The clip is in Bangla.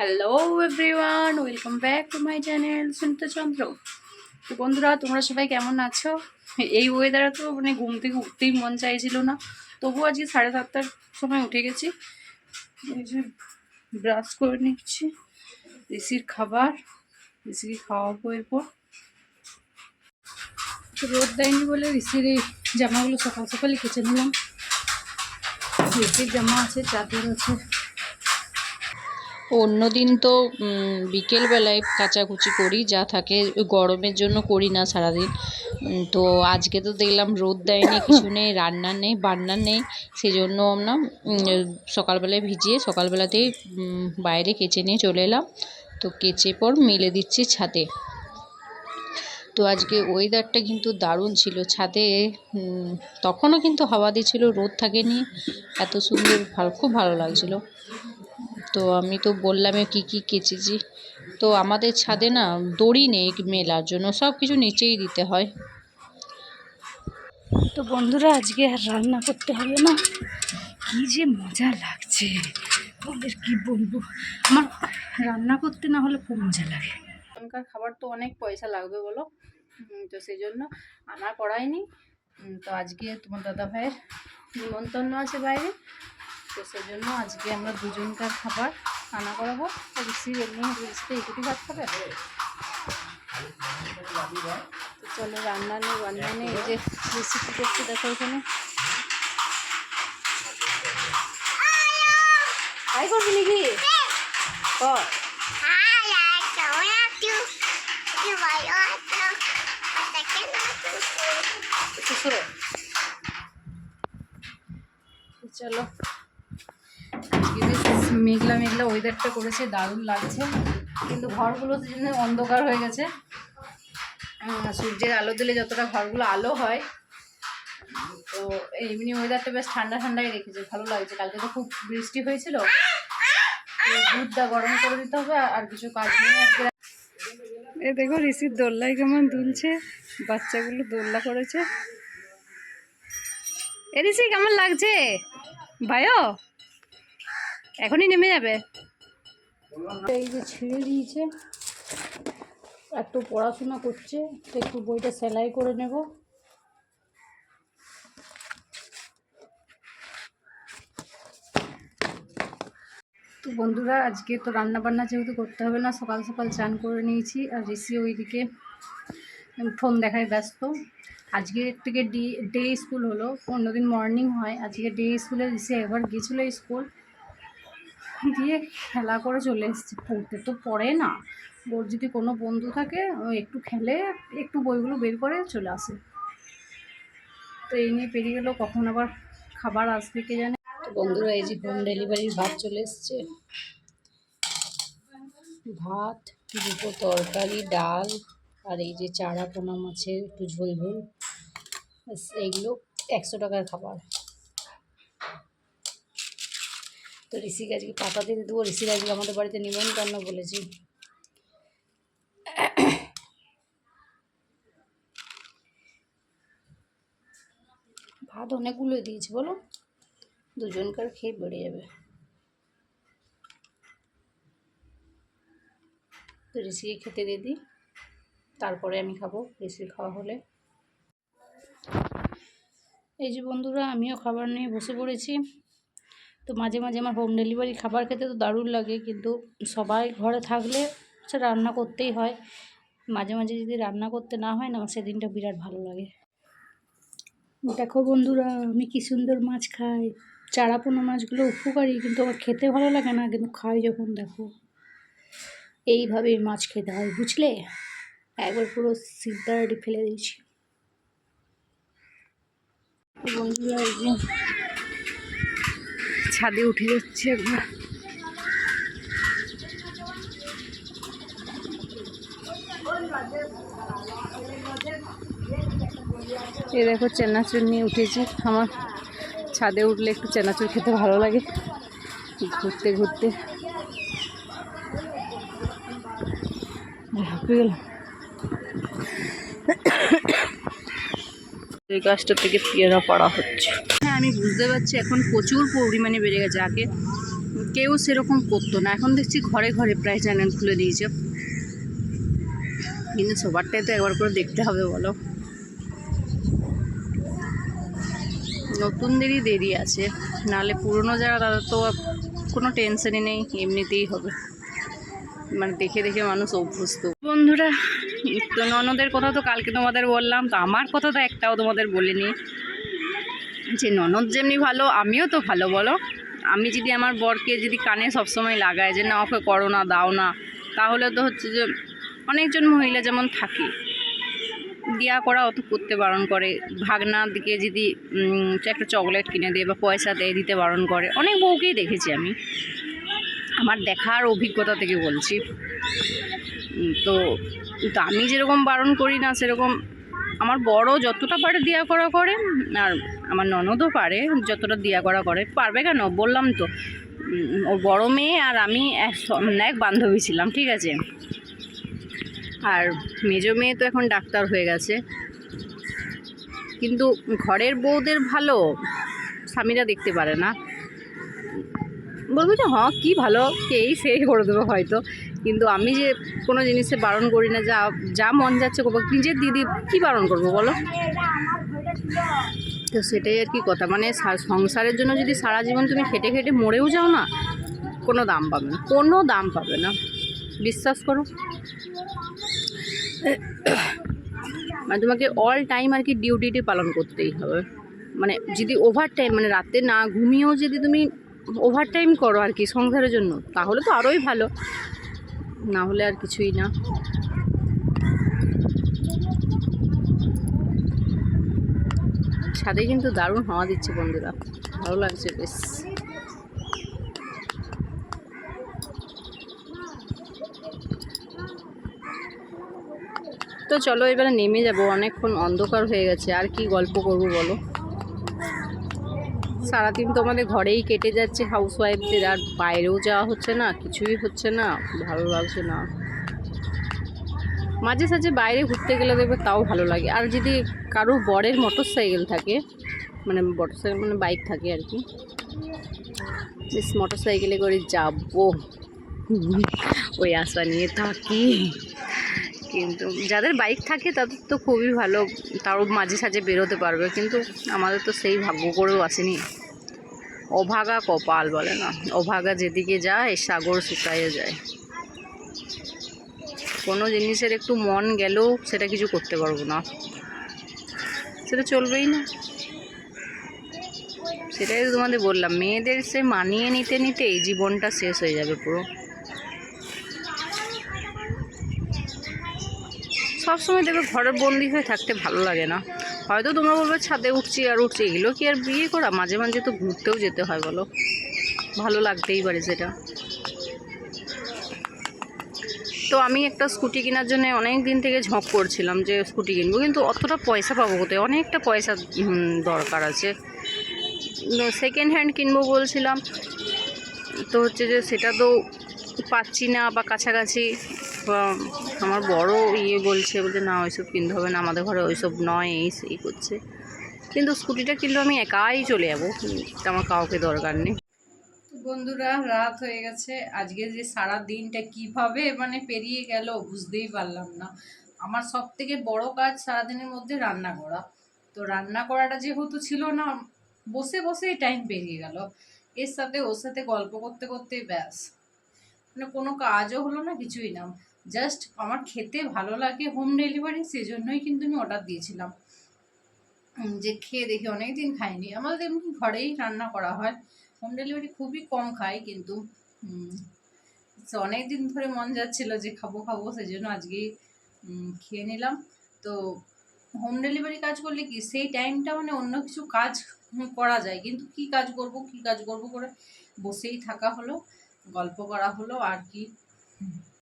Hello everyone welcome back to my channel Sunita Chandra তো বন্ধুরা, তোমরা সবাই কেমন আছো? এই ওয়েদারে তো মানে ঘুম থেকে উঠতেই মন চাইছিল না। তবুও আজকে সাড়ে সাতটার সময় উঠে গেছি। এই যে ব্রাশ করে নিচ্ছি। ঋষির খাবার ঋষিকে খাওয়াবো এরপর। রোদ দেয়নি বলে ঋষির এই জামাগুলো সকাল সকালই কেচে নিলাম। ঋষির জামা আছে, চাদর আছে। অন্যদিন তো উম, বিকেলবেলায় কাচাকুচি করি যা থাকে গরমের জন্য করি না সারাদিন। তো আজকে তো দেখলাম রোদ দেয়নি কিছু নেই রান্না নেই বান্না নেই সেই জন্য না উম, সকালবেলায় ভিজিয়ে সকালবেলাতেই বাইরে কেচে নিয়ে চলে এলাম। তো কেচে পর মেলে দিচ্ছি ছাদে। তো আজকে ওয়েদারটা কিন্তু দারুণ ছিল। ছাদে তখনও কিন্তু হাওয়া দিচ্ছিল রোদ থাকেনি এত সুন্দর ভালো খুব ভালো লাগছিল। তো আমি তো বললাম কী কী কেচেছি। তো আমাদের ছাদে না দড়ি নেই মেলার জন্য সব কিছু নিচেই দিতে হয়। তো বন্ধুরা আজকে আর রান্না করতে হবে না। কি যে মজা লাগছে। তোমাদের কি বলব? আমার রান্না করতে না হলে খুব মজা লাগে। এখনকার খাবার তো অনেক পয়সা লাগবে বলো। তো সেই জন্য আনা করাইনি। তো আজকে তোমার দাদা ভাইয়ের নিমন্ত্রণ আছে বাইরে। তো সেই আজকে আমরা দুজনকার খাবার রান্না করাবো। তো এমনি ঋষিতে একুটি ভাত খাবে? তো চলো রান্না নেই রান্না নেই এই যে রেসিপি করতে দেখো এখানে। তাই করবি নাকি? কর। চলো। মেঘলা মেঘলা ওয়েদারটা করেছে, দারুণ লাগছে। কিন্তু ঘরগুলো জন্য অন্ধকার হয়ে গেছে সূর্যের আলো দিলে যতটা ঘরগুলো আলো হয়, তো এমনি ওয়েদারটা বেশ ঠান্ডা ঠান্ডাই রেখেছে, ভালো লাগছে। কালকে তো খুব বৃষ্টি হয়েছিল দুধটা গরম করে দিতে হবে, আর- কিছু কাজ নেই এ দেখো ঋষির দোল্লাই কেমন দুলছে, বাচ্চাগুলো দোল্লা করেছে। এ ঋষি, কেমন লাগছে? ভাইও? এখনই নেমে যাবে? এই যে ছিঁড়ে দিয়েছে, একটু পড়াশোনা করছে একটু বইটা সেলাই করে নেব। তো বন্ধুরা, আজকে তো রান্না বান্না যেহেতু করতে হবে না, সকাল সকাল চান করে নিয়েছি, আর ঋষি ওইদিকে ফোন দেখায় ব্যস্ত। আজকে থেকে ডে স্কুল হলো অন্যদিন মর্নিং হয়। আজকে ডে স্কুলে ঋষি একবার গিয়েছিল স্কুল দিয়ে খেলা করে চলে এসেছে। পড়তে তো পড়ে না। ওর যদি কোনো বন্ধু থাকে একটু খেলে, একটু বইগুলো বের করে চলে আসে। তো এই নিয়ে পেরিয়ে গেলো, কখন আবার খাবার আসবে কে জানে? তো বন্ধুরা, এই যে হোম ডেলিভারির ভাত চলে এসছে। ভাত, দুটো তরকারি, ডাল, আর এই যে চারা পোনা মাছের একটু ঝোল ঝোল। এইগুলো একশো টাকার খাবার। তো ঋষি গাছকে পাতা দিতে দেবো। ঋষি গাছকে আমাদের বাড়িতে নিমন্ত্রণ বলেছি। ভাত অনেকগুলো দিয়েছি, বলো? দুজনকার খেয়ে বেড়ে যাবে। তো ঋষিকে খেতে দিয়ে দিই। তারপরে আমি খাব ঋষির খাওয়া হলে। এই যে বন্ধুরা, আমিও খাবার নিয়ে বসে পড়েছি। তো মাঝে মাঝে আমার হোম ডেলিভারি খাবার খেতে তো দারুণ লাগে, কিন্তু সবাই ঘরে থাকলে সে রান্না করতেই হয়। মাঝে মাঝে যদি রান্না করতে না হয় না, আমার সেদিনটা বিরাট ভালো লাগে। দেখো বন্ধুরা, আমি কি সুন্দর মাছ খাই। চারাপোনা মাছগুলো উপকারী, কিন্তু আমার খেতে ভালো লাগে না, কিন্তু খাই যখন দেখো। এইভাবে মাছ খেতে হয়, বুঝলে? একবার পুরো সিদ্ধারটি ফেলে দিয়েছি। বন্ধুরা ছাদে উঠে যাচ্ছে একবার। এই দেখো চেনাচুর নিয়ে উঠেছি। আমার ছাদে উঠলে একটু চেনাচুর খেতে ভালো লাগে। ঘুরতে ঘুরতে। এই গাছটা থেকে পেয়ারা পাড়া হচ্ছে। আমি বুঝতে পারছি, এখন প্রচুর পরিমাণে বেড়ে গেছে। আগে কেউ সেরকম করতো না, এখন দেখছি ঘরে ঘরে প্রায় চ্যানেল খুলে দিয়েছে। কিন্তু সবারটাই তো একবার করে দেখতে হবে, বলো। নতুনদেরই দেরি আছে নাহলে পুরনো যারা, তাদের তো কোনো টেনশনই নেই, এমনিতেই হবে। মানে দেখে দেখে মানুষ অভ্যস্ত। বন্ধুরা তো ননদের কথা তো কালকে তোমাদের বললাম, তো আমার কথা তো একটাও তোমাদের বলিনি। যে ননদ যেমনি ভালো, আমিও তো ভালো, বলো? আমি যদি আমার বরকে যদি কানে সবসময় লাগাই যে, না, ওকে করো না, দাও না, তাহলে তো হচ্ছে যে অনেকজন মহিলা যেমন থাকে। দিয়া করা অত করতে বারণ করে। ভাগনার দিকে যদি একটা চকলেট কিনে দেয় বা পয়সা দেয়, দিতে বারণ করে। অনেক বউকেই দেখেছি আমি। আমার দেখার অভিজ্ঞতা থেকে বলছি। তো আমি যেরকম বারণ করি না, সেরকম আমার বড় যতটা পারে দিয়া করা করে, আর আমার ননদও পারে যতটা দিয়া করা করে। পারবে কেন? বললাম তো। ওর বড় মেয়ে আর আমি এক এক বান্ধবী ছিলাম, ঠিক আছে? আর মেজো মেয়ে তো এখন ডাক্তার হয়ে গেছে। কিন্তু ঘরের বউদের ভালো, স্বামীরা দেখতে পারে না। বলব যে হ্যাঁ কী ভালো, কেই সেই করে দেবো হয়তো। কিন্তু আমি যে কোনো জিনিসে বারণ করি না, যা যা মন যাচ্ছে করব, নিজের দিদি কী বারণ করব বলো? তো সেটাই আর কি কথা। মানে সংসারের জন্য যদি সারা জীবন তুমি খেটে খেটে মরেও যাও না, কোনো দাম পাবে না, কোনো দাম পাবে না। বিশ্বাস করো। মানে তোমাকে অল টাইম আর কি ডিউটিটি পালন করতেই হবে। মানে যদি ওভার টাইম মানে রাতে না ঘুমিয়েও যদি তুমি ওভার টাইম করো আর কি সংসারের জন্য, তাহলে তো আরোই ভালো। না হলে আর কিছুই না। ছাদে কিন্তু দারুণ হাওয়া দিচ্ছে বন্ধুরা, ভালো লাগছে বেশ। তো চলো এবারে নেমে যাব, অনেকক্ষণ অন্ধকার হয়ে গেছে, আর কি গল্প করব বলো? সারাদিন তো আমাদের ঘরেই কেটে যাচ্ছে হাউস ওয়াইফদের আর বাইরেও যাওয়া হচ্ছে না, কিছুই হচ্ছে না, ভালো লাগছে না। মাঝে সাঝে বাইরে ঘুরতে গেলে দেখবে তাও ভালো লাগে। আর যদি কারও বরের মোটর সাইকেল থাকে মানে মোটর সাইকেল মানে বাইক থাকে আর কি, বেশ মোটর সাইকেলে করে যাব। ওই আশা নিয়ে থাকি। কিন্তু যাদের বাইক থাকে তাদের তো খুবই ভালো, তাও মাঝে সাঝে বেরোতে পারবে। কিন্তু আমাদের তো সেই ভাগ্য করেও আসেনি। অভাগা কপাল বলে না। অভাগা যেদিকে যায়, সাগর শুকাইয়ে যায়। কোনো জিনিসের একটু মন গেলেও সেটা কিছু করতে পারব না। সেটা চলবেই না। সেটাই তোমাদের বললাম, মেয়েদের সে মানিয়ে নিতে নিতে এই জীবনটা শেষ হয়ে যাবে পুরো। সবসময় দেখবে ঘরের বন্দি হয়ে থাকতে ভালো লাগে না। হয়তো তোমরা বলবে, ছাদে উঠছি আর উঠছি। এগুলো কি আর বিয়ে করা? মাঝে মাঝে তো ঘুরতেও যেতে হয় বলো। ভালো লাগতেই পারে সেটা। তো আমি একটা স্কুটি কেনার জন্য অনেক দিন থেকে ঝোঁক করছিলাম যে স্কুটি কিনবো, কিন্তু অতটা পয়সা পাবো কোথায়? অনেকটা পয়সা দরকার আছে। সেকেন্ড হ্যান্ড কিনবো বলছিলাম। তো হচ্ছে যে সেটা তো পাচ্ছি না বা কাছাকাছি আমার বড় ইয়ে বলছে বলছে, না, ওইসব কিনতে হবে না, আমাদের ঘরে ওইসব নয়, এই সেই করছে। কিন্তু স্কুটিটা কিনলেও আমি একাই চলে যাব আমার কাউকে দরকার নেই। বন্ধুরা, রাত হয়ে গেছে। আজকে যে সারা দিনটা কীভাবে মানে পেরিয়ে গেল বুঝতেই পারলাম না। আমার সব থেকে বড় কাজ সারাদিনের মধ্যে রান্না করা। তো রান্না করাটা যেহেতু ছিল না, বসে বসেই টাইম পেরিয়ে গেল। এর সাথে ওর সাথে গল্প করতে করতে ব্যাস। মানে কোনো কাজও হলো না, কিছুই না। জাস্ট আমার খেতে ভালো লাগে হোম ডেলিভারি সেজন্যই কিন্তু আমি অর্ডার দিয়েছিলাম। যে খেয়ে দেখি অনেক দিন খাইনি। আমাদের এমনি ঘরেই রান্না করা হয়। হোম ডেলিভারি খুবই কম খাই, কিন্তু অনেক দিন ধরে মন যাচ্ছিল যে খাব খাব সেই জন্য আজকেই খেয়ে নিলাম। তো হোম ডেলিভারি কাজ করলে কি, সেই টাইমটা মানে অন্য কিছু কাজ করা যায়। কিন্তু কি কাজ করব, কি কাজ করব করে বসেই থাকা হলো, গল্প করা হলো, আর কি।